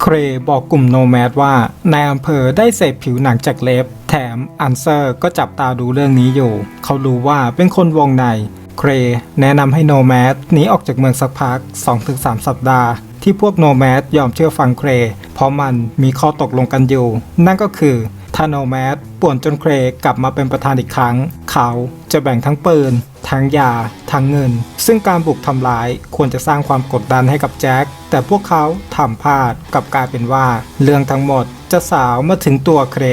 เครบอกกลุ่มโนแมดว่านายอำเภอได้เสพผิวหนังจากเล็บ แถมอันเซอร์ก็จับตาดูเรื่องนี้อยู่ เขารู้ว่าเป็นคนวงใน เครแนะนำให้โนแมดหนีออกจากเมืองสักพัก 2-3 สัปดาห์ที่พวกโนแมดยอมเชื่อฟังเคร เพราะมันมีข้อตกลงกันอยู่ นั่นก็คือ ถ้าโนแมดป่วนจนเครกลับมาเป็นประธานอีกครั้ง เขาจะแบ่งทั้งปืน ทั้งยา ทั้งเงิน ซึ่งการบุกทำร้ายควรจะสร้างความกดดันให้กับแจ็ค แต่พวกเขาทำพลาดกับกลายเป็นว่า เรื่องทั้งหมดจะสาวมาถึงตัวเคร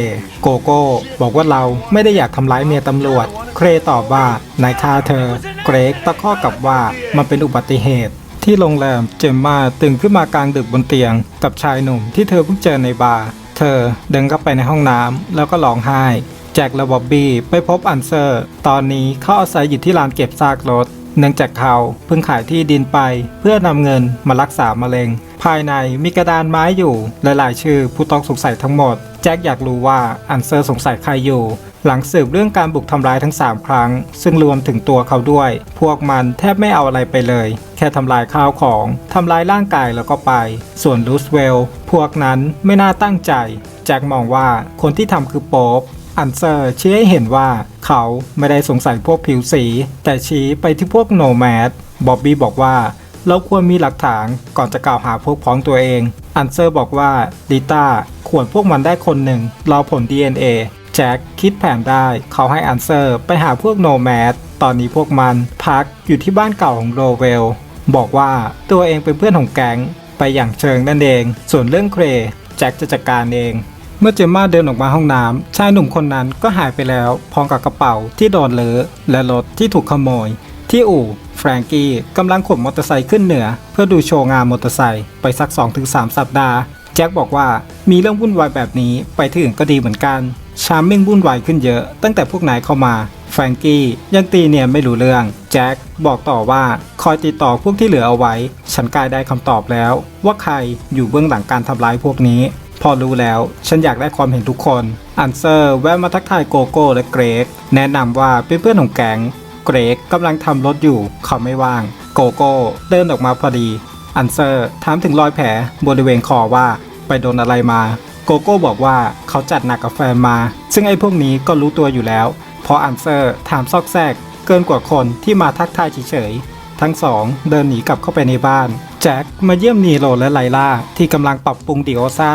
โกโก้ บอกว่าเราไม่ได้อยากทำร้ายเมียตำรวจ เครตอบว่านายฆ่าเธอ เกรกตะข้อกลับว่ามันเป็นอุบัติเหตุที่โรงแรมเจมมาตื่นขึ้นมากลางดึกบนเตียง กับชายหนุ่มที่เธอเพิ่งเจอในบาร์ เธอเดินเข้าไปในห้องน้ำแล้วก็ร้องไห้ แจ็คและบ๊อบบี้ไปพบอันเซอร์ ตอนนี้เขาอาศัยอยู่ที่ลานเก็บซากรถ เนื่องจากเขาเพิ่งขายที่ดินไปเพื่อนำเงินมารักษามะเร็ง ภายในมีกระดานไม้อยู่หลายๆ ชื่อผู้ต้องสงสัยทั้งหมด แจ็คอยากรู้ว่าอันเซอร์สงสัยใครอยู่หลังสืบเรื่องการบุกทำร้ายทั้ง 3 ครั้ง ซึ่งรวมถึงตัวเขาด้วย พวกมันแทบไม่เอาอะไรไปเลย แค่ทำลายข้าวของทำลายร่างกายแล้วก็ไป ส่วนรูสเวลพวกนั้นไม่น่าตั้งใจ แจ็คมองว่าคนที่ทำคือโป๊ปอันเซอร์ชี้ให้เห็นว่าเขาไม่ได้สงสัยพวกผิวสี แต่ชี้ไปที่พวกโนแมดบ๊อบบี้บอกว่าเราควรมีหลักฐานก่อนจะกล่าวหาพวกพ้องตัวเอง อันเซอร์บอกว่าลิต้าขวนพวกมันได้คนหนึ่งรอผล DNA แจ็คคิดแผนได้เขาให้อันเซอร์ไปหาพวกโนแมดตอนนี้พวกมันพักอยู่ที่บ้านเก่าของโรเวล บอกว่าตัวเองเป็นเพื่อนของแก๊งไปอย่างเชิงนั่นเอง ส่วนเรื่องเครแจ็คจะจัดการเอง เมื่อเจมมาเดินออกมาห้องน้ำชายหนุ่มคนนั้นก็หายไปแล้ว พร้อมกับกระเป๋าที่โดนเลอะและรถที่ถูกขโมย ที่อู่แฟรงกี้กำลังขนมอเตอร์ไซค์ขึ้นเหนือ เพื่อดูโชว์งานมอเตอร์ไซค์ไปสัก 2-3 สัปดาห์ แจ็คบอกว่ามีเรื่องวุ่นวายแบบนี้ไปที่อื่นก็ดีเหมือนกัน ชามมิ่งวุ่นวายขึ้นเยอะ ตั้งแต่พวกนายเข้ามา แฟรงกี้ยังตีเนียนไม่รู้เรื่อง แจ็คบอกต่อว่าคอยติดต่อพวกที่เหลือเอาไว้ ฉันกลายได้คำตอบแล้ว ว่าใครอยู่เบื้องหลังการทำร้ายพวกนี้ พอรู้แล้ว ฉันอยากได้ความเห็นทุกคน อันเซอร์แวะมาทักทายโกโก้และเกรก แนะนำว่าเป็นเพื่อนของแก๊งเกรกกำลังทำรถอยู่เขาไม่ว่าง โกโก้เดินออกมาพอดี อันเซอร์ถามถึงรอยแผลบริเวณคอว่าไปโดนอะไรมา โกโก้บอกว่าเขาจัดหนักกับแฟนมา ซึ่งไอ้พวกนี้ก็รู้ตัวอยู่แล้ว พออันเซอร์ถามซอกแซก เกินกว่าคนที่มาทักทายเฉยๆ ทั้งสองเดินหนีกลับเข้าไปในบ้าน แจ็คมาเยี่ยมนีโรและไลล่าที่กำลังปรับปรุงดิโอซ่า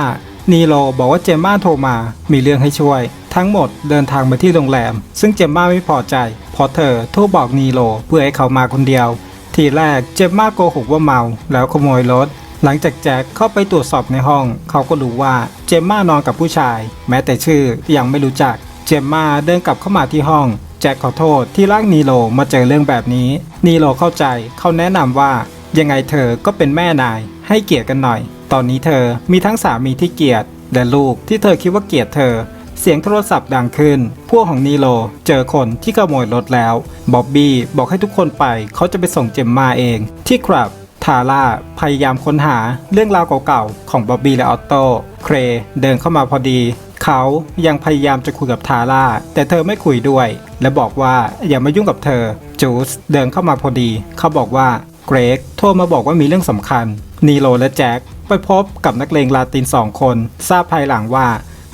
นีโรบอกว่าเจมมาโทรมา มีเรื่องให้ช่วย ทั้งหมดเดินทางมาที่โรงแรม ซึ่งเจมมาไม่พอใจเพราะเธอโทรบอกนีโรเพื่อให้เขามาคนเดียว ทีแรกเจมมาโกหกว่าเมาแล้วขโมยรถ หลังจากแจ็คเข้าไปตรวจสอบในห้อง เขาก็รู้ว่าเจมมานอนกับผู้ชาย แม้แต่ชื่อยังไม่รู้จัก เจมมาเดินกลับเข้ามาที่ห้อง แจ็คขอโทษที่ลากนีโรมาเจอเรื่องแบบนี้ นีโรเข้าใจเขาแนะนำว่ายังไงเธอก็เป็นแม่นาย ให้เกียรติกันหน่อย ตอนนี้เธอมีทั้งสามีที่เกลียดและลูกที่เธอคิดว่าเกลียดเธอ เสียงโทรศัพท์ดังขึ้น พวกของนีโรเจอคนที่ขโมยรถแล้ว บ๊อบบี้บอกให้ทุกคนไป เขาจะไปส่งเจมมาเอง ที่ครับ ทาร่าพยายามค้นหาเรื่องราวเก่าๆ ของบ๊อบบี้และออตโต้เครเดินเข้ามาพอดี เขายังพยายามจะคุยกับทาร่าแต่เธอไม่คุยด้วย และบอกว่าอย่ามายุ่งกับเธอ จูสเดินเข้ามาพอดี เขาบอกว่าเกรกโทรมาบอกว่ามีเรื่องสำคัญ นีโรและแจ็คไปพบกับนักเลงลาตินสองคน ทราบภายหลังว่า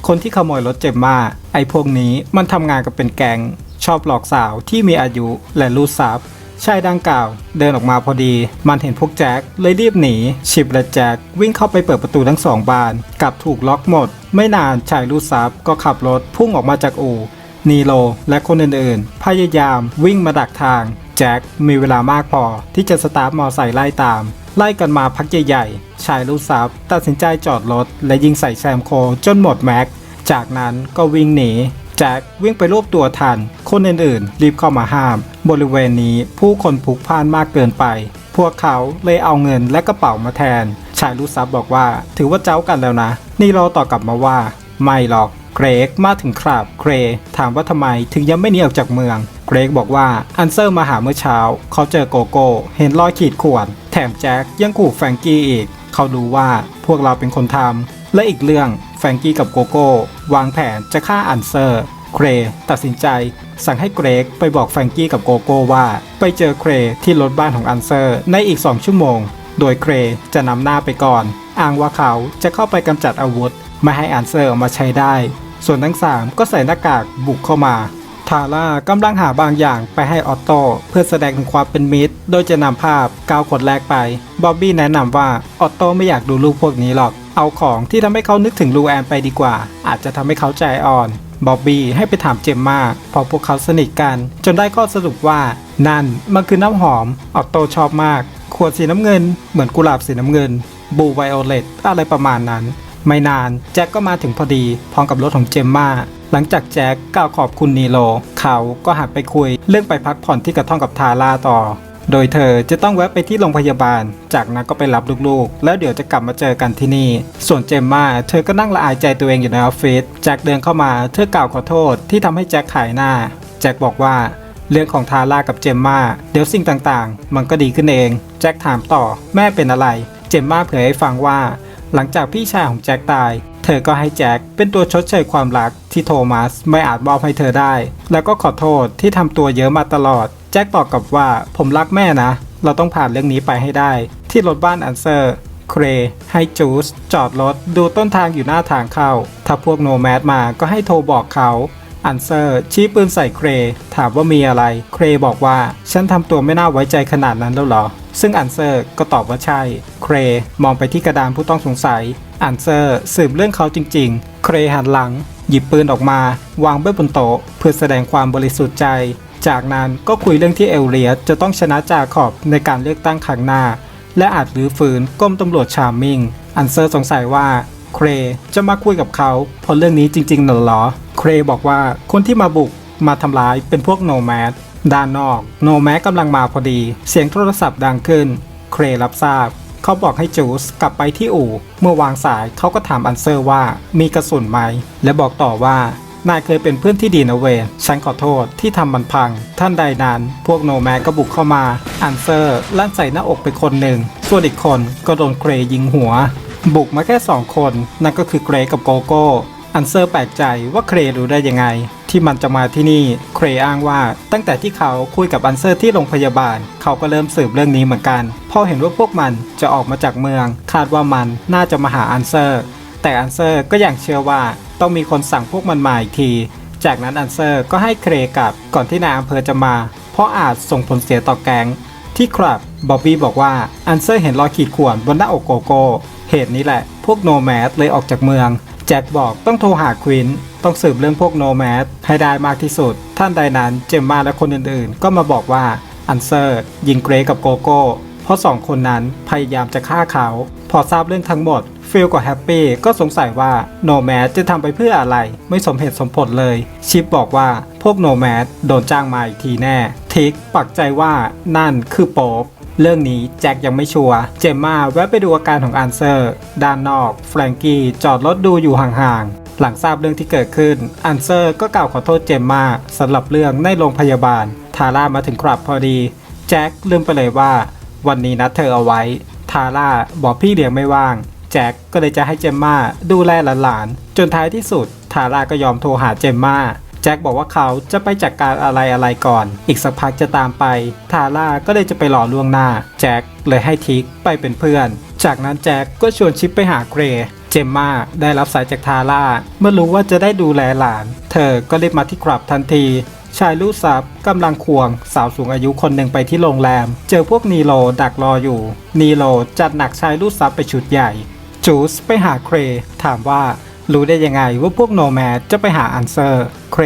คนที่ขโมยรถเจมมาไอ้พวกนี้มันทำงานกับเป็นแกงชอบหลอกสาวที่มีอายุและรูดทรัพย์ ชายดังกล่าว เดินออกมาพอดี มันเห็นพวกแจ็คเลยรีบหนี ชิปและแจ็ควิ่งเข้าไปเปิดประตูทั้งสองบานกลับถูกล็อกหมด ไม่นานชายรูดซับก็ขับรถพุ่งออกมาจากอู่นีโลและคนอื่นๆ พยายามวิ่งมาดักทาง แจ็คมีเวลามากพอที่จะสตาร์ทมอไซค์ไล่ตาม ไล่กันมาพักใหญ่ๆ ชายรูดซับตัดสินใจจอดรถ และยิงใส่แซมโคจนหมดแม็กจากนั้นก็วิ่งหนี แจ็ควิ่งไปรวบตัวทัน คนอื่นๆ รีบเข้ามาห้าม บริเวณนี้ผู้คนพลุกพ่านมากเกินไป พวกเขาเลยเอาเงินและกระเป๋ามาแทน ชายรูดซับบอกว่า ถือว่าเจ้ากันแล้วนะ นี่เราตอบกลับมาว่า ไม่หรอกเกรกมาถึงครับเกรกถามว่าทำไมถึงยังไม่หนีออกจากเมือง เกรกบอกว่าอันเซอร์มาหาเมื่อเช้า เขาเจอโกโก้ เห็นรอยขีดข่วน แถมแจ็คยังขู่แฟรงกี้อีก เขารู้ว่าพวกเราเป็นคนทำและอีกเรื่อง แฟรงกี้กับโกโก้ วางแผนจะฆ่าอันเซอร์เกรตัดสินใจ สั่งให้เกรกไปบอกแฟรงกี้กับโกโก้ว่า ไปเจอเกรที่รถบ้านของอันเซอร์ในอีก 2 ชั่วโมง โดยเกรจะนำหน้าไปก่อน อ้างว่าเขาจะเข้าไปกำจัดอาวุธ ไม่ให้อันเซอร์ออกมาใช้ได้ ส่วนทั้งสามก็ใส่หน้ากากบุกเข้ามาทาร่ากำลังหาบางอย่างไปให้ออตโต้เพื่อแสดงถึงความเป็นมิตร โดยจะนำภาพก้าวคนแรกไป บ๊อบบี้แนะนำว่าออตโต้ไม่อยากดูรูปพวกนี้หรอก เอาของที่ทำให้เขานึกถึงลูแอนไปดีกว่า อาจจะทำให้เขาใจอ่อนบ๊อบบี้ให้ไปถามเจมมาพอพวกเขาสนิทกัน จนได้ข้อสรุปว่า นั่นมันคือน้ำหอม ออโตชอบมาก ขวดสีน้ำเงิน เหมือนกุหลาบสีน้ำเงิน บูไวโอเลตอะไรประมาณนั้น ไม่นานแจ็คก็มาถึงพอดี พร้อมกับรถของเจมมาหลังจากแจ็คกล่าวขอบคุณนีโล เขาก็หันไปคุยเรื่องไปพักผ่อนที่กระท่อมกับทาร่าต่อ โดยเธอจะต้องแวะไปที่โรงพยาบาล จากนั้นก็ไปรับลูกๆ แล้วเดี๋ยวจะกลับมาเจอกันที่นี่ ส่วนเจมมาเธอก็นั่งละอายใจตัวเองอยู่ในออฟฟิศแจ็คเดินเข้ามาเธอกล่าวขอโทษที่ทำให้แจ็คขายหน้า แจ็คบอกว่าเรื่องของทาร่ากับเจมมาเดี๋ยวสิ่งต่างๆ มันก็ดีขึ้นเอง แจ็คถามต่อ แม่เป็นอะไร เจมมาเผยให้ฟังว่า หลังจากพี่ชายของแจ็คตาย ธอก็ให้แจ็คเป็นตัวชดเชยความรักที่โทมัสไม่อาจมอบให้เธอได้ แล้วก็ขอโทษที่ทำตัวเยอะมาตลอด แจ็คตอบกลับว่าผมรักแม่นะ เราต้องผ่านเรื่องนี้ไปให้ได้ ที่รถบ้านอันเซอร์เครให้จูสจอดรถดูต้นทางอยู่หน้าทางเข้า ถ้าพวกโนแมดมาก็ให้โทรบอกเขาอันเซอร์ชี้ปืนใส่เคร ถามว่ามีอะไร เครบอกว่าฉันทำตัวไม่น่าไว้ใจขนาดนั้นแล้วหรอ ซึ่งอันเซอร์ก็ตอบว่าใช่ เครมองไปที่กระดานผู้ต้องสงสัย อันเซอร์สืบเรื่องเขาจริง ๆ เครหันหลัง หยิบปืนออกมา วางไว้บนโต๊ะเพื่อแสดงความบริสุทธิ์ใจ จากนั้นก็คุยเรื่องที่เอลเลียจะต้องชนะจาขอบในการเลือกตั้งครั้งหน้า และอาจรื้อฟื้นกรมตำรวจชาร์มิง อันเซอร์สงสัยว่าเครจะมาคุยกับเขาเพราะเรื่องนี้จริงๆน่ะเหรอ เครบอกว่าคนที่มาบุกมาทำร้ายเป็นพวกโนแมดด้านนอก โนแมดกำลังมาพอดี เสียงโทรศัพท์ดังขึ้น เครรับทราบ เขาบอกให้จูสกลับไปที่อู่ เมื่อวางสายเขาก็ถามอันเซอร์ว่ามีกระสุนไหม และบอกต่อว่านายเคยเป็นเพื่อนที่ดีนะเวนฉันขอโทษที่ทำมันพัง ท่านใดนั้นพวกโนแมนก็บุกเข้ามา อันเซอร์ลั่นใส่หน้าอกไปคนหนึ่ง ส่วนอีกคนก็โดนเกรยิงหัว บุกมาแค่สองคน นั่นก็คือเกรกับโกโก้ อันเซอร์แปลกใจว่าเครรู้ได้ยังไง ที่มันจะมาที่นี่เครอ้างว่าตั้งแต่ที่เขาคุยกับอันเซอร์ที่โรงพยาบาล เขาก็เริ่มสืบเรื่องนี้เหมือนกัน พอเห็นว่าพวกมันจะออกมาจากเมือง คาดว่ามันน่าจะมาหาอันเซอร์ แต่อันเซอร์ก็ยังเชื่อว่าต้องมีคนสั่งพวกมันมาอีกที จากนั้นอันเซอร์ก็ให้เครกลับก่อนที่นายอำเภอจะมา เพราะอาจส่งผลเสียต่อแก๊งที่ครับบ๊อบบี้บอกว่าอันเซอร์เห็นรอยขีดข่วนบนหน้าอกโกโก้เหตุนี้แหละ พวกโนแมสเลยออกจากเมือง แจ็คบอกต้องโทรหาควินต้องสืบเรื่องพวกโนแมสให้ได้มากที่สุด ท่านใดนั้นเจมมาและคนอื่นๆ ก็มาบอกว่าอันเซอร์ยิงเกรกับโกโก้ เพราะสองคนนั้นพยายามจะฆ่าเขา พอทราบเรื่องทั้งหมดฟิลกับแฮปปี้ก็สงสัยว่าโนแมสจะทำไปเพื่ออะไร ไม่สมเหตุสมผลเลย ชิปบอกว่าพวกโนแมสโดนจ้างมาอีกทีแน่ ทิกปักใจว่านั่นคือโป๊ป เรื่องนี้แจ็คยังไม่ชัวร์ เจมมาแวะไปดูอาการของอันเซอร์ ด้านนอก แฟรงกี้จอดรถดูอยู่ห่างๆ หลังทราบเรื่องที่เกิดขึ้น อันเซอร์ก็กล่าวขอโทษเจมมาสำหรับเรื่องในโรงพยาบาล ทาร่ามาถึงครับพอดี แจ็คลืมไปเลยว่า วันนี้นัดเธอเอาไว้ ทาร่าบอกพี่เลี้ยงไม่ว่าง แจ็คก็เลยจะให้เจมมาดูแลหลานๆ จนท้ายที่สุด ทาร่าก็ยอมโทรหาเจมมา แจ็คบอกว่าเขาจะไปจัดกการอะไรอะไรก่อน อีกสักพักจะตามไป ทาร่าก็เลยจะไปหล่อล่วงหน้า แจ็คเลยให้ทิกไปเป็นเพื่อน จากนั้นแจ็คก็ชวนชิปไปหาเกรเจมมาได้รับสายจากทาร่า เมื่อรู้ว่าจะได้ดูแลหลาน เธอก็รีบมาที่ครับทันที ชายลูกซับกำลังควง สาวสูงอายุคนหนึ่งไปที่โรงแรม เจอพวกนีโลดักรออยู่ นีโลจัดหนักชายลูกซับไปชุดใหญ่จูสไปหาเครถามว่า รู้ได้ยังไงว่าพวกโนแมดจะไปหาอันเซอร์ เคร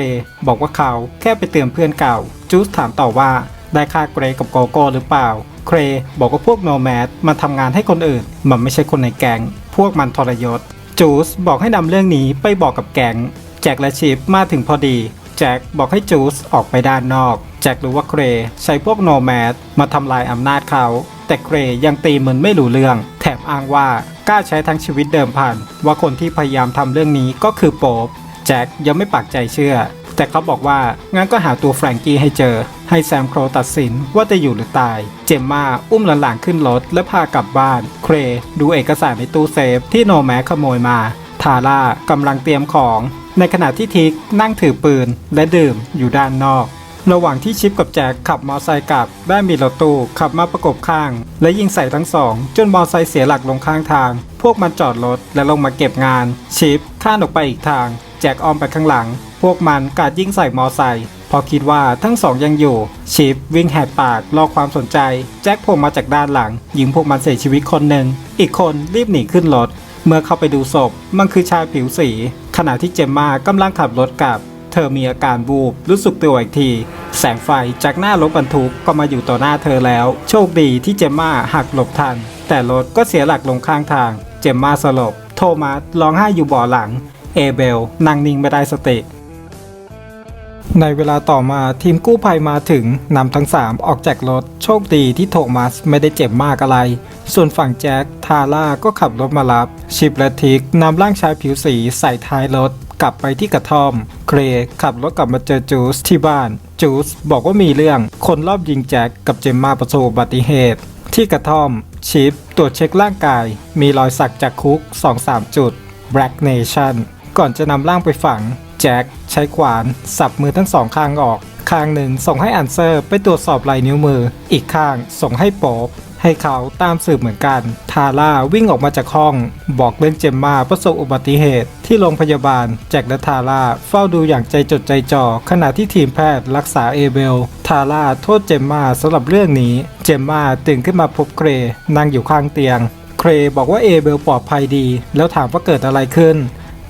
บอกว่าเขาแค่ไปเตือนเพื่อนเก่า จูสถามต่อว่าได้ค่าเกรกับโกโก้หรือเปล่า เครบอกว่าพวกโนแมดมันทำงานให้คนอื่น มันไม่ใช่คนในแก๊งพวกมันทรยศ จูสบอกให้นำเรื่องนี้ไปบอกกับแก๊งแจ็คและชิปมาถึงพอดี แจ็คบอกให้จูสออกไปด้านนอก แจ็ครู้ว่าเครใช้พวกโนแมดมาทำลายอำนาจเขา แต่เครยังตีเหมือนไม่รู้เรื่อง แถมอ้างว่า กล้าใช้ทั้งชีวิตเดิมพันว่าคนที่พยายามทำเรื่องนี้ก็คือโป๊ปแจ็คยังไม่ปักใจเชื่อ แต่เขาบอกว่างั้นก็หาตัวแฟรงกี้ให้เจอ ให้แซมโครตัดสินว่าจะอยู่หรือตาย เจมมาอุ้มหลานๆขึ้นรถและพากลับบ้าน เครดูเอกสารในตู้เซฟที่โนแมขโมยมาทาร่ากำลังเตรียมของ ในขณะที่ทิกนั่งถือปืนและดื่มอยู่ด้านนอก ระหว่างที่ชิปกับแจ็คขับมอไซค์กลับ ได้มีรถตู้ขับมาประกบข้าง และยิงใส่ทั้งสอง จนมอไซค์เสียหลักลงข้างทาง พวกมันจอดรถและลงมาเก็บงาน ชิปข้ามออกไปอีกทาง แจ็คออมไปข้างหลัง พวกมันกาดยิงใส่มอไซค์พอคิดว่าทั้งสองยังอยู่ ชิปวิ่งแหกปากรอความสนใจ แจ็คโผล่มาจากด้านหลัง ยิงพวกมันเสียชีวิตคนหนึ่งอีกคนรีบหนีขึ้นรถเมื่อเข้าไปดูศพมันคือชายผิวสี ขณะที่เจมมากำลังขับรถกลับ เธอมีอาการบูบรู้สึกตัวอีกที แสงไฟจากหน้ารถบรรทุกก็มาอยู่ต่อหน้าเธอแล้ว โชคดีที่เจมมาหักหลบทัน แต่รถก็เสียหลักลงข้างทาง เจมมาสลบ โทมัสร้องไห้อยู่เบ่อหลัง เอเบลนั่งนิ่งไม่ได้สติในเวลาต่อมาทีมกู้ภัยมาถึงนำทั้ง 3 ออกจากรถ โชคดีที่โทมัสไม่ได้เจ็บมากอะไร ส่วนฝั่งแจ็คทาร่าก็ขับรถมารับ ชิปและทิกนำร่างชายผิวสีใส่ท้ายรถ กลับไปที่กระท่อมเกรย์ขับรถกลับมาเจอจูสที่บ้าน จูสบอกว่ามีเรื่อง คนรอบยิงแจ็คกับเจมมาประสบอุบัติเหตุ ที่กระท่อม ชิปตรวจเช็คร่างกาย มีรอยสักจากคุก 2-3 จุด Black Nation ก่อนจะนำร่างไปฝัง แจ็คใช้ขวาน สับมือทั้งสองข้างออก ข้างหนึ่งส่งให้อันเซอร์ไปตรวจสอบลายนิ้วมือ อีกข้างส่งให้โป๊บ ให้เขาตามสืบเหมือนกัน ทาร่าวิ่งออกมาจากห้อง บอกเรื่องเจมมาประสบอุบัติเหตุ ที่โรงพยาบาล แจ็คและทาร่าเฝ้าดูอย่างใจจดใจจ่อขณะที่ทีมแพทย์รักษาเอเบล ทาร่าโทษเจมมาสำหรับเรื่องนี้ เจมมาตื่นขึ้นมาพบเกรนั่งอยู่ข้างเตียง เครบอกว่าเอเบลปลอดภัยดี แล้วถามว่าเกิดอะไรขึ้น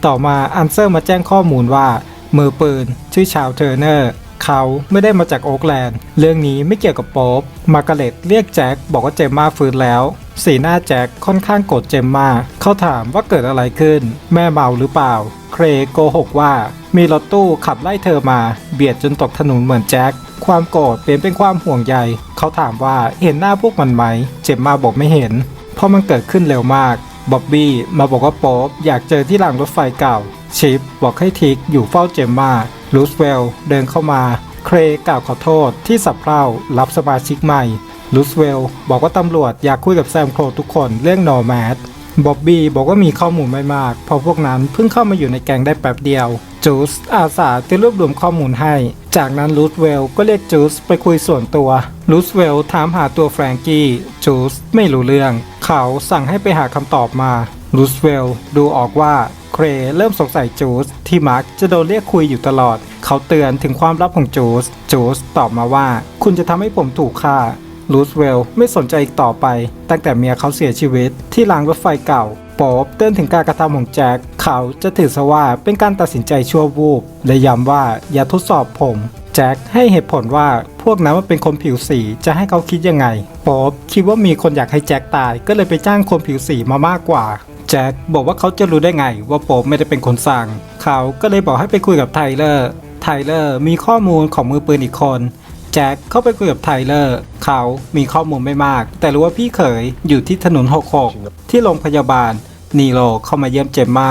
ต่อมาอันเซอร์มาแจ้งข้อมูลว่ามือปืนชื่อชาวเทอร์เนอร์ เขาไม่ได้มาจากโอ๊กแลนด์ เรื่องนี้ไม่เกี่ยวกับโป๊บมาร์กาเร็ตเรียกแจ็คบอกว่าเจมมาฟื้นแล้ว สีหน้าแจ็คค่อนข้างโกรธเจมมาเขาถามว่าเกิดอะไรขึ้น แม่เมาหรือเปล่า เครโกหกว่า มีรถตู้ขับไล่เธอมา เบียดจนตกถนนเหมือนแจ็คความโกรธเปลี่ยนเป็นความห่วงใยเขาถามว่าเห็นหน้าพวกมันไหม เจมมาบอกไม่เห็น เพราะมันเกิดขึ้นเร็วมากบ๊อบบี้มาบอกว่าโป๊บอยากเจอที่รางรถไฟเก่า ชิปบอกให้ทิกอยู่เฝ้าเจมมารูสเวลเดินเข้ามา เครกล่าวขอโทษที่สับเพร่ารับสมาชิกใหม่รูสเวลบอกว่าตำรวจอยากคุยกับแซมโครทุกคนเรื่องนอร์แมดบ๊อบบี้บอกว่ามีข้อมูลไม่มากเพราะพวกนั้นเพิ่งเข้ามาอยู่ในแกงได้แป๊บเดียว จูสอาสาจะรวบรวมข้อมูลให้ จากนั้นรูสเวลก็เรียกจูสไปคุยส่วนตัวรูสเวลถามหาตัวแฟรงกี้ จูสไม่รู้เรื่อง เขาสั่งให้ไปหาคำตอบมา รูสเวลดูออกว่าเครเริ่มสงสัยจูสที่มาร์กจะโดนเรียกคุยอยู่ตลอด เขาเตือนถึงความลับของจูสจูสตอบมาว่า คุณจะทำให้ผมถูกฆ่ารูสเวลไม่สนใจอีกต่อไป ตั้งแต่เมียเขาเสียชีวิตที่รางรถไฟเก่าปอบเตือนถึงการกระทำของแจ็คเขาจะถือซะว่าเป็นการตัดสินใจชั่ววูบและย้ำว่าอย่าทดสอบผม แจ็คให้เหตุผลว่า พวกนั้นมันเป็นคนผิวสีจะให้เขาคิดยังไงป๊อบคิดว่ามีคนอยากให้แจ็คตาย ก็เลยไปจ้างคนผิวสีมามากกว่าแจ็คบอกว่าเขาจะรู้ได้ไงว่าป๊บไม่ได้เป็นคนสั่ง เขาก็เลยบอกให้ไปคุยกับไทเลอร์ ไทเลอร์มีข้อมูลของมือปืนอีกคน แจ็คเข้าไปคุยกับไทเลอร์ เขามีข้อมูลไม่มาก แต่รู้ว่าพี่เขยอยู่ที่ถนน66ที่โรงพยาบาล นีโรเข้ามาเยี่ยมเจมมา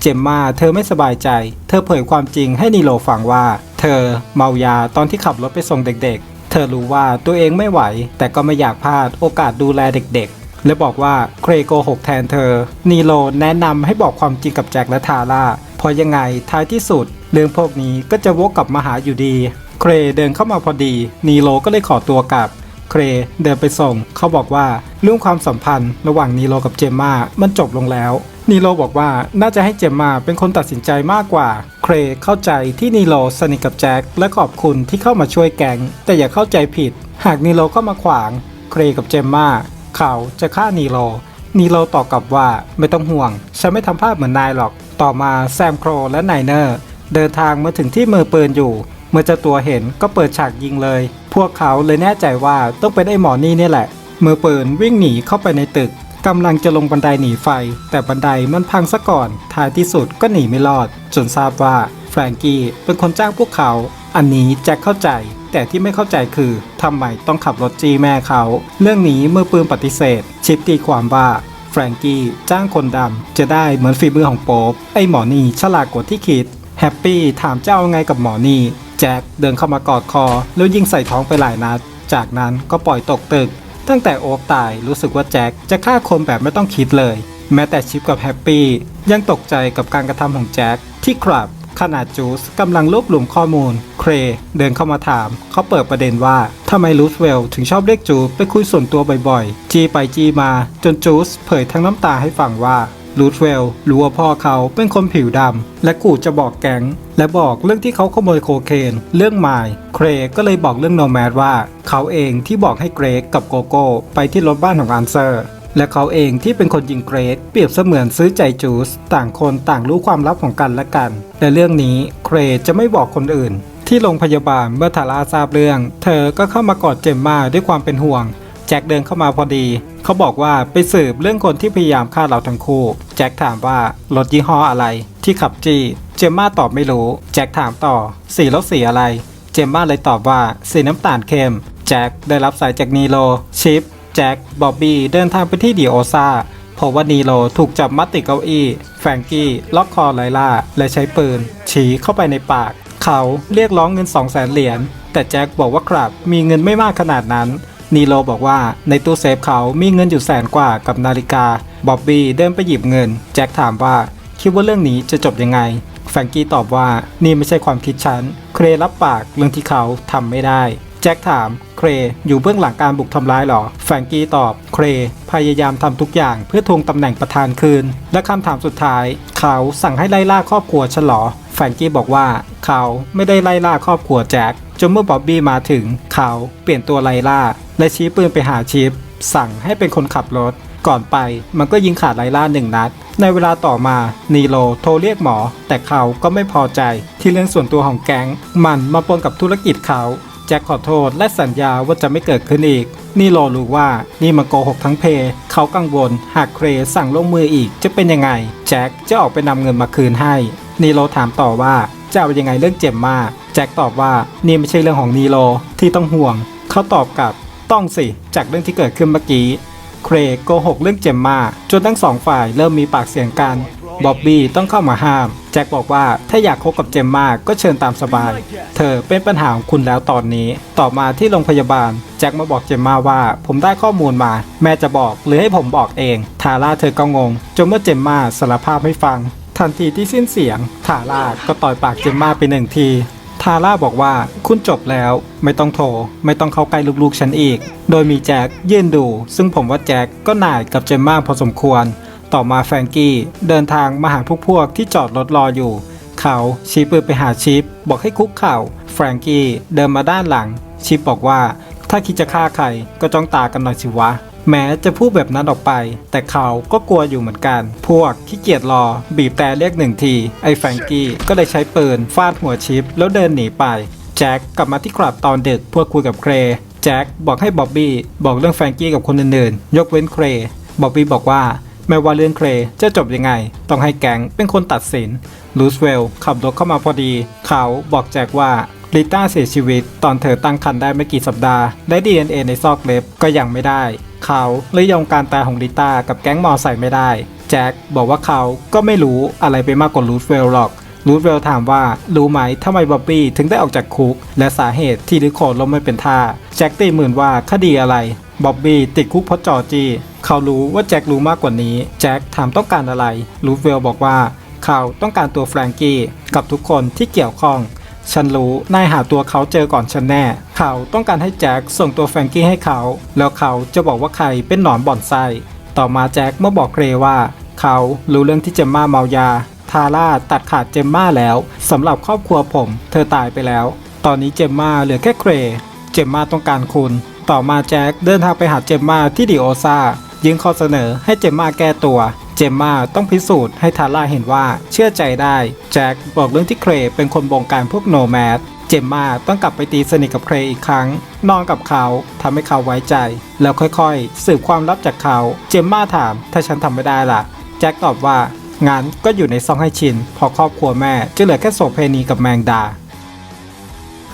เจมมาเธอไม่สบายใจ เธอเผยความจริงให้นีโรฟังว่า เธอเมายาตอนที่ขับรถไปส่งเด็กๆ เธอรู้ว่าตัวเองไม่ไหว แต่ก็ไม่อยากพลาดโอกาสดูแลเด็กๆ และบอกว่าเครโกหกแทนเธอ นีโรแนะนำให้บอกความจริงกับแจ็คและทาร่าเพราะยังไงท้ายที่สุด เรื่องพวกนี้ก็จะวกกลับมาหาอยู่ดี เครเดินเข้ามาพอดี นีโรก็เลยขอตัวกลับเครเดินไปส่ง เขาบอกว่าเรื่องความสัมพันธ์ระหว่างนีโรกับเจมมามันจบลงแล้ว นีโรบอกว่าน่าจะให้เจมมาเป็นคนตัดสินใจมากกว่า เครเข้าใจที่นีโรสนิทกับแจ็คและขอบคุณที่เข้ามาช่วยแกงแต่อย่าเข้าใจผิด หากนีโรเข้ามาขวาง เครกับเจมมาเขาจะฆ่านีโรนีโรตอบกลับว่าไม่ต้องห่วง ฉันไม่ทำพลาดเหมือนนายหรอก ต่อมาแซมโครและไนเนอร์เดินทางมาถึงที่มือปืนอยู่ เมื่อเจ้าตัวเห็นก็เปิดฉากยิงเลย พวกเขาเลยแน่ใจว่าต้องเป็นไอ้หมอนี่เนี่ยแหละ มือปืนวิ่งหนีเข้าไปในตึก กำลังจะลงบันไดหนีไฟ แต่บันไดมันพังซะก่อน ท้ายที่สุดก็หนีไม่รอด จนทราบว่าแฟรงกี้เป็นคนจ้างพวกเขา อันนี้แจ็คเข้าใจ แต่ที่ไม่เข้าใจคือทำไมต้องขับรถจี้แม่เขา เรื่องนี้มือปืนปฏิเสธ ชิปตีความว่าแฟรงกี้จ้างคนดำจะได้เหมือนฝีมือของโป๊ปไอหมอนี่ฉลาดกว่าที่คิดแฮปปี้ถามเจ้าไงกับหมอนี่ แจ็คเดินเข้ามากอดคอ แล้วยิงใส่ท้องไปหลายนัด จากนั้นก็ปล่อยตกตึก ตั้งแต่โอ๊กตายรู้สึกว่าแจ็คจะฆ่าคนแบบไม่ต้องคิดเลย แม้แต่ชิปกับแฮปปี้ยังตกใจกับการกระทำของแจ็คที่ครับขณะจูสกำลังรวบรวมข้อมูล เครเดินเข้ามาถาม เขาเปิดประเด็นว่าทำไมรูสเวลล์ถึงชอบเรียกจูสไปคุยส่วนตัวบ่อยๆ จีไปจีมาจนจูสเผยทั้งน้ำตาให้ฟังว่า รูทเวลล์รู้ว่าพ่อเขาเป็นคนผิวดำและกูจะบอกแก๊งและบอกเรื่องที่เขาขโมยโคเคน เรื่องไมล์เครก็เลยบอกเรื่องโนแมดว่า เขาเองที่บอกให้เกรกกับโกโก้ไปที่รถบ้านของอันเซอร์ และเขาเองที่เป็นคนยิงเกรกเปรียบเสมือนซื้อใจจูส ต่างคนต่างรู้ความลับของกันและกัน และเรื่องนี้เครจะไม่บอกคนอื่น ที่โรงพยาบาลเมื่อทาราทราบเรื่อง เธอก็เข้ามากอดเจมมาด้วยความเป็นห่วง แจ็คเดินเข้ามาพอดี เขาบอกว่าไปสืบเรื่องคนที่พยายามฆ่าเราทั้งคู่ แจ็คถามว่ารถยี่ห้ออะไร ที่ขับจี้เจมมาตอบไม่รู้ แจ็คถามต่อ สีรถสีอะไร เจมมาเลยตอบว่าสีน้ำตาลเข้มแจ็คได้รับสายจากนีโลชิป แจ็ค บอบบี้เดินทางไปที่ดิโอซาพบว่านีโลถูกจับมัดติดเก้าอี้ แฟรงกี้ ล็อกคอไลล่า และใช้ปืนฉีเข้าไปในปาก เขาเรียกร้องเงิน 2 0 0แสนเหรียญแต่แจ็คบอกว่าครับมีเงินไม่มากขนาดนั้น นีโลบอกว่าในตู้เซฟเขามีเงินอยู่แสนกว่ากับนาฬิกา บ๊อบบี้เดินไปหยิบเงิน แจ็คถามว่า คิดว่าเรื่องนี้จะจบยังไง แฟรงกี้ตอบว่านี่ไม่ใช่ความคิดฉัน เครรับปากเรื่องที่เขาทำไม่ได้ จ็คถาม เคร อยู่เบื้องหลังการบุกทำร้ายหรอ แฟรงกี้ตอบ เคร พยายามทำทุกอย่างเพื่อทวงตำแหน่งประธานคืน และคำถามสุดท้าย เขาสั่งให้ไล่ล่าครอบครัวฉันเหรอแฟรงกี้บอกว่า เขาไม่ได้ไล่ล่าครอบครัวแจ็ค จนเมื่อบ๊อบบี้มาถึง เขาเปลี่ยนตัวไล่ล่า และชี้ปืนไปหาชิป สั่งให้เป็นคนขับรถ ก่อนไป มันก็ยิงขาดไลล่าหนึ่งนัด ในเวลาต่อมานีโลโทรเรียกหมอ แต่เขาก็ไม่พอใจที่เรื่องส่วนตัวของแก๊งมันมาปนกับธุรกิจเขา จ็คขอโทษและสัญญาว่าจะไม่เกิดขึ้นอีก นี่โลรู้ว่านี่มันโกหกทั้งเพ เขากังวล หากเครสั่งลงมืออีกจะเป็นยังไง แจ็คจะออกไปนำเงินมาคืนให้ นีโลถามต่อว่าจะเอายังไงเรื่องเจ็บมากแจ็คตอบว่านี่ไม่ใช่เรื่องของนีโลที่ต้องห่วง เขาตอบกลับต้องสิ จากเรื่องที่เกิดขึ้นเมื่อกี้ เครโกหกเรื่องเจมมาจนทั้งสองฝ่ายเริ่มมีปากเสียงกัน บ๊อบบี้ต้องเข้ามาห้าม แจ็คบอกว่าถ้าอยากคบกับเจมมาก็เชิญตามสบาย เธอเป็นปัญหาของคุณแล้วตอนนี้ ต่อมาที่โรงพยาบาล แจ็คมาบอกเจมมาว่า ผมได้ข้อมูลมา แม่จะบอกหรือให้ผมบอกเอง ทาร่าเธอก็งง จนเมื่อเจมมาสารภาพให้ฟัง ทันทีที่สิ้นเสียง ทาร่าก็ต่อยปากเจมมาไปหนึ่งทีทาร่าบอกว่าคุณจบแล้ว ไม่ต้องโทร ไม่ต้องเข้าใกล้ลูกๆฉันอีก โดยมีแจ็คยืนดู ซึ่งผมว่าแจ็คก็หน่ายกับเจมมาพอสมควร ต่อมาแฟรงกี้เดินทางมาหาพวกพวกที่จอดรถรออยู่ เขาชี้ปืนไปหาชิป บอกให้คุกเข่า แฟรงกี้เดินมาด้านหลัง ชิปบอกว่า ถ้าคิดจะฆ่าใครก็จ้องตากันหน่อยสิวะ แม้จะพูดแบบนั้นออกไป แต่เขาก็กลัวอยู่เหมือนกัน พวกขี้เกียจรอ บีบแต่เรียกหนึ่งที ไอ้แฟรงกี้ก็เลยใช้ปืนฟาดหัวชิป แล้วเดินหนีไป แจ็คกลับมาที่คลับตอนดึกเพื่อคุยกับเครแจ็คบอกให้บ๊อบบี้บอกเรื่องแฟรงกี้กับคนอื่นๆ ยกเว้นเครบ๊อบบี้บอกว่า ไม่ว่าเรื่องเครจะจบยังไง ต้องให้แก๊งเป็นคนตัดสิน ลูสเวล์ขับรถเข้ามาพอดี เขาบอกแจ็คว่าลิต้าเสียชีวิตตอนเธอตั้งครรภ์ได้ไม่กี่สัปดาห์ และ DNA ในซอกเล็บก็ยังไม่ได้ เขาเลยโยงการตายของลิต้ากับแก๊งมอไซค์ไม่ได้ แจ็คบอกว่าเขาก็ไม่รู้อะไรไปมากกว่าลูสเวล์หรอกรูทเวลถามว่ารู้ไหมทำไมบ๊อบบี้ถึงได้ออกจากคุก และสาเหตุที่ลิโคนล้มไม่เป็นท่า แจ็คตีหมื่นว่าคดีอะไร บ๊อบบี้ติดคุกเพราะจอจีเขารู้ว่าแจ็ครู้มากกว่านี้ แจ็คถามต้องการอะไร รูทเวลบอกว่า เขาต้องการตัวแฟรงกี้กับทุกคนที่เกี่ยวข้อง ฉันรู้นายหาตัวเขาเจอก่อนฉันแน่ เขาต้องการให้แจ็คส่งตัวแฟรงกี้ให้เขา แล้วเขาจะบอกว่าใครเป็นหนอนบ่อนไส้ต่อมาแจ็คเมื่อบอกเครว่า เขารู้เรื่องที่เจมมาเมายา ทาร่าตัดขาดเจมมาแล้วสำหรับครอบครัวผม เธอตายไปแล้ว ตอนนี้เจมมาเหลือแค่เคร เจมมาต้องการคุณ ต่อมาแจ็คเดินทางไปหาเจมมาที่ดิโอซายื่นข้อเสนอให้เจมมาแก้ตัว เจมมาต้องพิสูจน์ให้ทาร่าเห็นว่าเชื่อใจได้ แจ็คบอกเรื่องที่เครเป็นคนบงการพวกโนแมดเจมมาต้องกลับไปตีสนิทกับเครอีกครั้ง นอนกับเขาทำให้เขาไว้ใจ แล้วค่อยๆ สืบความลับจากเขา เจมมาถามถ้าฉันทำไม่ได้ล่ะ แจ็คตอบว่างานก็อยู่ในซองให้ชิน พอครอบครัวแม่จะเหลือแค่โสเพณีกับแมงดา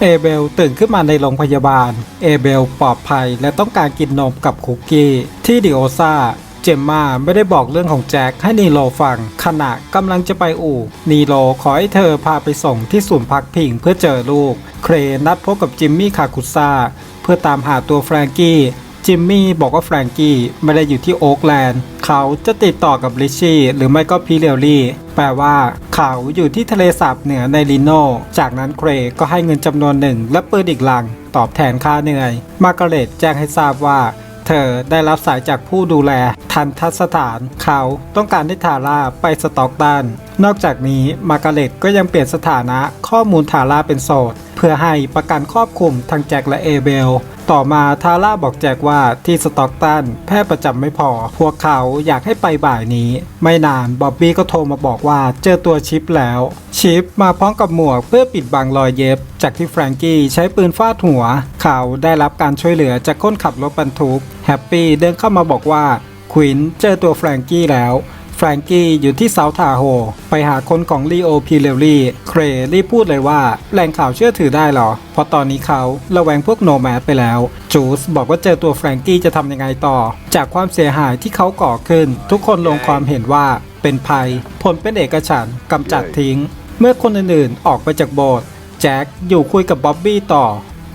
เอเบลตื่นขึ้นมาในโรงพยาบาล เอเบลปลอดภัยและต้องการกินนมกับคุกกี้ ที่ดิโอซาเจมมาไม่ได้บอกเรื่องของแจ็คให้นีโลฟัง ขณะกำลังจะไปอู่ นีโลขอให้เธอพาไปส่งที่ศูนย์พักพิงเพื่อเจอลูก เครนัดพบกับจิมมี่คาคุซ่า เพื่อตามหาตัวแฟรงกี้ จิมมี่บอกว่าแฟรงกี้ไม่ได้อยู่ที่โอ๊กแลนด์ เขาจะติดต่อกับลิชชี่หรือไม่ก็พีเรลลี่ แปลว่า เขาอยู่ที่ทะเลสาบเหนือในลิโน จากนั้นเครก็ให้เงินจำนวนหนึ่งและปืนอีกลัง ตอบแทนค่าเหนื่อย มาร์กาเร็ตแจ้งให้ทราบว่าเธอได้รับสายจากผู้ดูแล ทันทัสถาน เขาต้องการให้ทาร่าไปสต็อกตัน นอกจากนี้มาร์กาเร็ตก็ยังเปลี่ยนสถานะข้อมูลทาร่าเป็นโสด เพื่อให้ประกันครอบคลุมทั้งแจ็คและเอเบล ต่อมาทาร่าบอกแจ็คว่าที่สต็อกตันแพทย์ประจำไม่พอ พวกเขาอยากให้ไปบ่ายนี้ ไม่นานบ๊อบบี้ก็โทรมาบอกว่าเจอตัวชิปแล้ว ชิปมาพร้อมกับหมวกเพื่อปิดบังรอยเย็บ จากที่แฟรงกี้ใช้ปืนฟาดหัว เขาได้รับการช่วยเหลือจากคนขับรถบรรทุกแฮปปี้เดินเข้ามาบอกว่าควินเจอตัวแฟรงกี้แล้ว แฟรงกี้อยู่ที่เซาทาโฮไปหาคนของลีโอพีเลลี่เครรีพูดเลยว่าแหล่งข่าวเชื่อถือได้เหรอ เพราะตอนนี้เขาระแวงพวกโนแมดไปแล้ว จูสบอกว่าเจอตัวแฟรงกี้จะทำยังไงต่อ จากความเสียหายที่เขาก่อขึ้น ทุกคนลงความเห็นว่าเป็นภัย ผลเป็นเอกฉันท์กำจัดทิ้ง เมื่อคนอื่นๆออกไปจากโบสถ์แจ็คอยู่คุยกับบ๊อบบี้ต่อ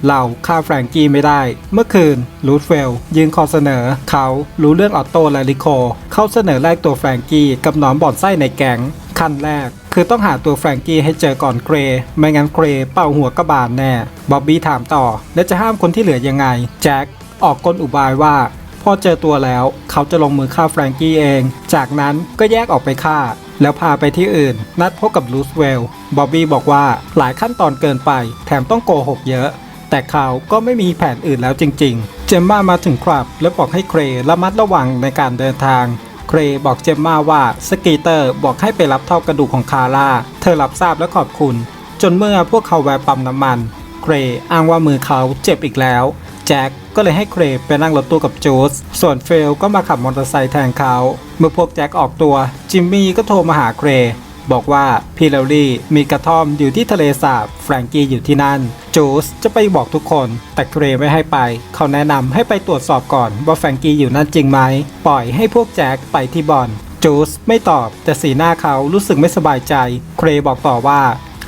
เราฆ่าแฟรงกี้ไม่ได้ เมื่อคืนรูทเวลยื่นข้อเสนอ เขารู้เรื่องออตโตและลิโค เขาเสนอแลกตัวแฟรงกี้กับหนอนบ่อนไส้ในแก๊งขั้นแรก คือต้องหาตัวแฟรงกี้ให้เจอก่อนเกรย์ไม่งั้นเกรย์เป่าหัวกระบาลแน่บ๊อบบี้ถามต่อ และจะห้ามคนที่เหลือยังไง แจ็คออกกลอุบายว่าพอเจอตัวแล้ว เขาจะลงมือฆ่าแฟรงกี้เอง จากนั้นก็แยกออกไปฆ่า แล้วพาไปที่อื่น นัดพบกับรูสเวลบ๊อบบี้บอกว่าหลายขั้นตอนเกินไป แถมต้องโกหกเยอะ แต่เขาก็ไม่มีแผนอื่นแล้วจริง ๆ เจมมามาถึงครับ แล้วบอกให้เครระมัดระวังในการเดินทาง เครบอกเจมมาว่าสกีเตอร์บอกให้ไปรับเท่ากระดูกของคาร่า เธอรับทราบและขอบคุณ จนเมื่อพวกเขาแวะปั๊มน้ำมัน เครอ้างว่ามือเขาเจ็บอีกแล้ว แจ็คก็เลยให้เครไปนั่งรถตู้กับจูส ส่วนเฟลก็มาขับมอเตอร์ไซค์แทนเขา เมื่อพวกแจ็คออกตัว จิมมี่ก็โทรมาหาเคร บอกว่าพี่เลลี่มีกระท่อมอยู่ที่ทะเลสาบแฟรงกี้อยู่ที่นั่น จูสจะไปบอกทุกคน แต่เครไม่ให้ไป เขาแนะนำให้ไปตรวจสอบก่อนว่าแฟรงกี้อยู่นั่นจริงไหม ปล่อยให้พวกแจ็คไปที่บอนจูสไม่ตอบแต่สีหน้าเขารู้สึกไม่สบายใจ เครบอกต่อว่า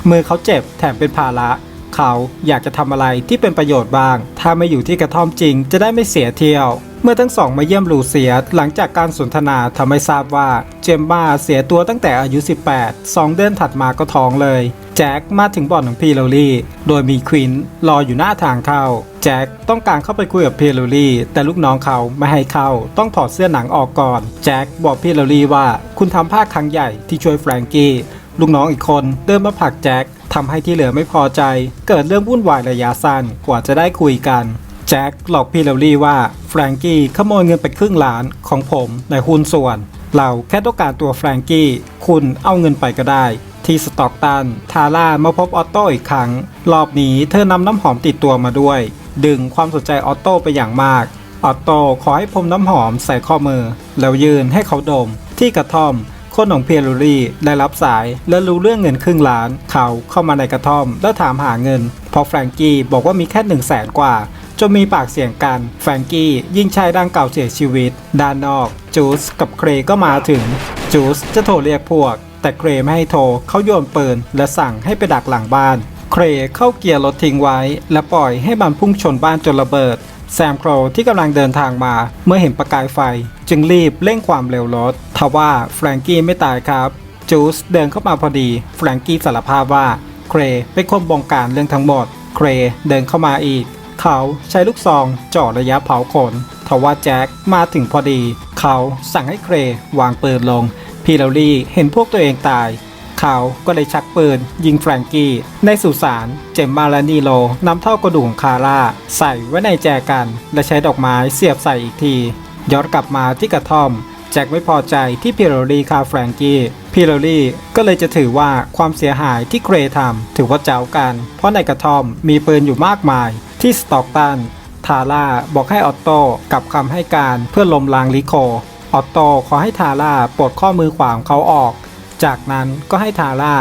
มือเขาเจ็บแถมเป็นภาระเขาอยากจะทำอะไรที่เป็นประโยชน์บ้าง ถ้าไม่อยู่ที่กระท่อมจริง จะได้ไม่เสียเที่ยว เมื่อทั้งสองมาเยี่ยมลูเซียหลังจากการสนทนาทำให้ทราบว่าเจมบ้าเสียตัวตั้งแต่อายุ 18 2 เดือนถัดมาก็ท้องเลย แจ็คมาถึงบ่อนของพีโรลี่ โดยมีควินรออยู่หน้าทางเข้า แจ็คต้องการเข้าไปคุยกับพีโรลี่ แต่ลูกน้องเขาไม่ให้เข้า ต้องถอดเสื้อหนังออกก่อน แจ็คบอกพีโรลี่ว่าคุณทำพลาครั้งใหญ่ที่ช่วยแฟรงกี้ลูกน้องอีกคนเดินมาผลักแจ็คทำให้ที่เหลือไม่พอใจ เกิดเรื่องวุ่นวายระยะสั้นกว่าจะได้คุยกัน แจ็คหลอกพี่เลลี่ว่าแฟรงกี้ขโมยเงินไปครึ่งล้านของผมในหุ้นส่วน เราแค่ต้องการตัวแฟรงกี้คุณเอาเงินไปก็ได้ ที่สตอกตันทาร่ามาพบออตโต้อีกครั้ง รอบนี้เธอนำน้ำหอมติดตัวมาด้วย ดึงความสนใจออตโต้ไปอย่างมาก ออตโต้ขอให้พรมน้ำหอมใส่ข้อมือ แล้วยืนให้เขาดม ที่กระท่อมคนของเพียรูรี่ได้รับสายและรู้เรื่องเงินครึ่งล้าน เขาเข้ามาในกระท่อมแล้วถามหาเงินพราะแฟรงกี้บอกว่ามีแค่หนึ่งแสนกว่า จนมีปากเสียงกัน แฟรงกี้ยิงชายดังเก่าเสียชีวิต ด้านนอก จูสกับเครก็มาถึง จูสจะโทรเรียกพวก แต่เครไม่ให้โทรเขาโยนปืน และสั่งให้ไปดักหลังบ้าน เครเข้าเกียร์รถทิ้งไว้ และปล่อยให้มันพุ่งชนบ้านจนระเบิดแซมโครที่กำลังเดินทางมาเมื่อเห็นประกายไฟ จึงรีบเร่งความเร็วรถทว่าแฟรงกี้ไม่ตายครับ จูสเดินเข้ามาพอดี แฟรงกี้สารภาพว่า เครเป็นคนบงการเรื่องทั้งหมด เครเดินเข้ามาอีก เขาใช้ลูกซองจ่อระยะเผาขนทว่าแจ็คมาถึงพอดี เขาสั่งให้เครวางปืนลง พีเรลลี่เห็นพวกตัวเองตาย เขาก็เลยชักปืน ยิงแฟรงกี้ ในสุสานเจมมาละนีโลนำเท่ากระดูกของคาร่า ใส่ไว้ในแจกัน และใช้ดอกไม้เสียบใส่อีกที ย้อนกลับมาที่กระท่อมแจ็คไม่พอใจที่พิโรลีฆ่าแฟรงกี้พิโรลีก็เลยจะถือว่าความเสียหายที่เครทำถือว่าเจ้ากัน เพราะในกระท่อมมีปืนอยู่มากมายที่สตอกตันทาร่าบอกให้ออตโต้กลับคำให้การเพื่อลมล้างลิโค ออตโต้ขอให้ทาร่าปลดข้อมือขวาของเขาออก จากนั้นก็ให้ทาร่า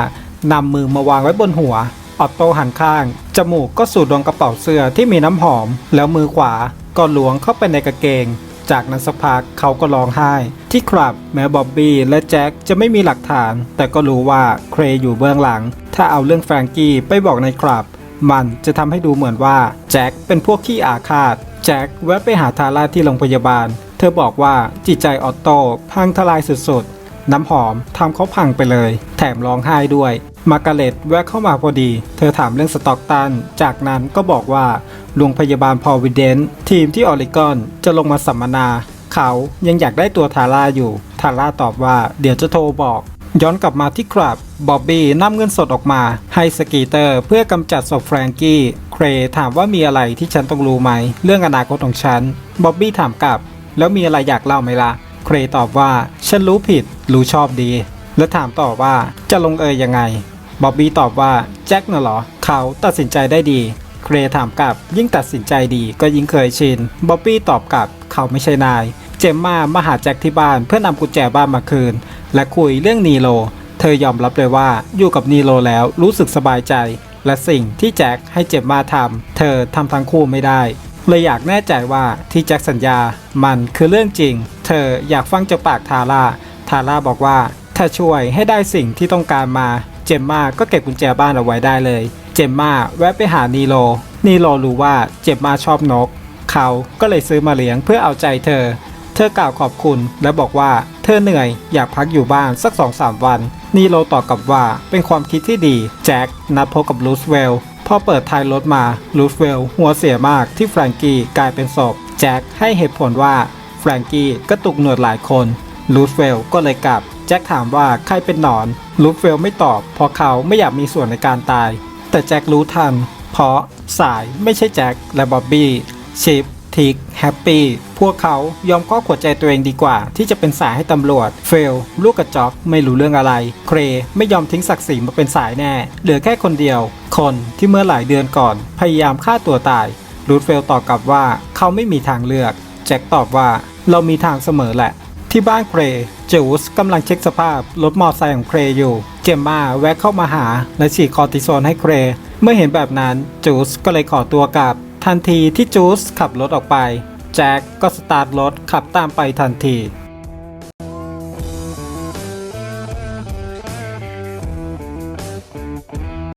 นำมือมาวางไว้บนหัว ออตโต้หันข้าง จมูกก็สูดดวงกระเป๋าเสื้อที่มีน้ำหอม แล้วมือขวาก็ล้วงเข้าไปในกางเกง จากนั้นสักพักเขาก็ร้องไห้ ที่ครับแม้บ๊อบบี้และแจ็คจะไม่มีหลักฐาน แต่ก็รู้ว่าเครอยู่เบื้องหลัง ถ้าเอาเรื่องแฟรงกี้ไปบอกในครับ มันจะทำให้ดูเหมือนว่าแจ็คเป็นพวกขี้อาฆาต แจ็คแวะไปหาทาร่าที่โรงพยาบาล เธอบอกว่าจิตใจออตโต้พังทลายสุดๆ น้ำหอมทำเขาพังไปเลย แถมร้องไห้ด้วย มาร์กาเร็ตแวะเข้ามาพอดี เธอถามเรื่องสต็อกตัน จากนั้นก็บอกว่าโรงพยาบาลพอวิเดนทีมที่ออริกอนจะลงมาสัมมนา เขายังอยากได้ตัวทาร่าอยู่ ทาร่าตอบว่าเดี๋ยวจะโทรบอก ย้อนกลับมาที่คลับบ๊อบบี้นำเงินสดออกมา ให้สกีเตอร์เพื่อกำจัดศพแฟรงกี้ เครถามว่ามีอะไรที่ฉันต้องรู้ไหม เรื่องอนาคตของฉันบ๊อบบี้ถามกลับ แล้วมีอะไรอยากเล่าไหมล่ะ เครตอบว่า ฉันรู้ผิด รู้ชอบดี และถามต่อว่าจะลงเอยยังไงบ๊อบบี้ตอบว่าแจ็คน่ะเหรอ เขาตัดสินใจได้ดี เครถามกลับ ยิ่งตัดสินใจดีก็ยิ่งเคยชินบ๊อบบี้ตอบกลับ เขาไม่ใช่นาย เจมมามาหาแจ็คที่บ้านเพื่อนำกุญแจบ้านมาคืน และคุยเรื่องนีโลเธอยอมรับเลยว่าอยู่กับนีโลแล้วรู้สึกสบายใจ และสิ่งที่แจ็คให้เจมมาทำเธอทำทั้งคู่ไม่ได้เลยอยากแน่ใจว่าที่แจ็คสัญญามันคือเรื่องจริง เธออยากฟังจากปากทาร่า ทาร่าบอกว่า ถ้าช่วยให้ได้สิ่งที่ต้องการมา เจมมาก็เก็บกุญแจบ้านเอาไว้ได้เลย เจมมาแวะไปหานีโลนีโลรู้ว่าเจมมาชอบนก เขาก็เลยซื้อมาเลี้ยงเพื่อเอาใจเธอ เธอกล่าวขอบคุณและบอกว่าเธอเหนื่อยอยากพักอยู่บ้านสัก 2-3 วัน นีโลตอบกลับว่าเป็นความคิดที่ดี แจ็คนัดพบกับลูสเวลพอเปิดท้ายรถมาลูสเวลหัวเสียมากที่แฟรงกี้กลายเป็นศพแจ็คให้เหตุผลว่าแฟรงกี้ก็ตุกหนวดหลายคนลูสเวลก็เลยกลับ แจ็คถามว่าใครเป็นหนอนลูสเวลไม่ตอบเพราะเขาไม่อยากมีส่วนในการตาย แต่แจ็ครู้ทัน เพราะสายไม่ใช่แจ็คและบ๊อบบี้ชิป ทิกแฮปปี้พวกเขายอมข้อหัวใจตัวเองดีกว่า ที่จะเป็นสายให้ตำรวจ เฟล ลูกกระจอกไม่รู้เรื่องอะไร เคร ไม่ยอมทิ้งศักดิ์ศรีมาเป็นสายแน่ เหลือแค่คนเดียว คนที่เมื่อหลายเดือนก่อน พยายามฆ่าตัวตาย รูทเฟลตอบกลับว่าเขาไม่มีทางเลือก แจ็คตอบว่า เรามีทางเสมอแหละ ที่บ้านเครจูสกำลังเช็คสภาพรถมอเตอร์ไซค์ของเครอยู่ เจมมาแวะเข้ามาหาและฉีดคอร์ติซอนให้เครเมื่อเห็นแบบนั้นจูสก็เลยขอตัวกลับ ทันทีที่จูสขับรถออกไป แจ็คก็สตาร์ทรถขับตามไปทันที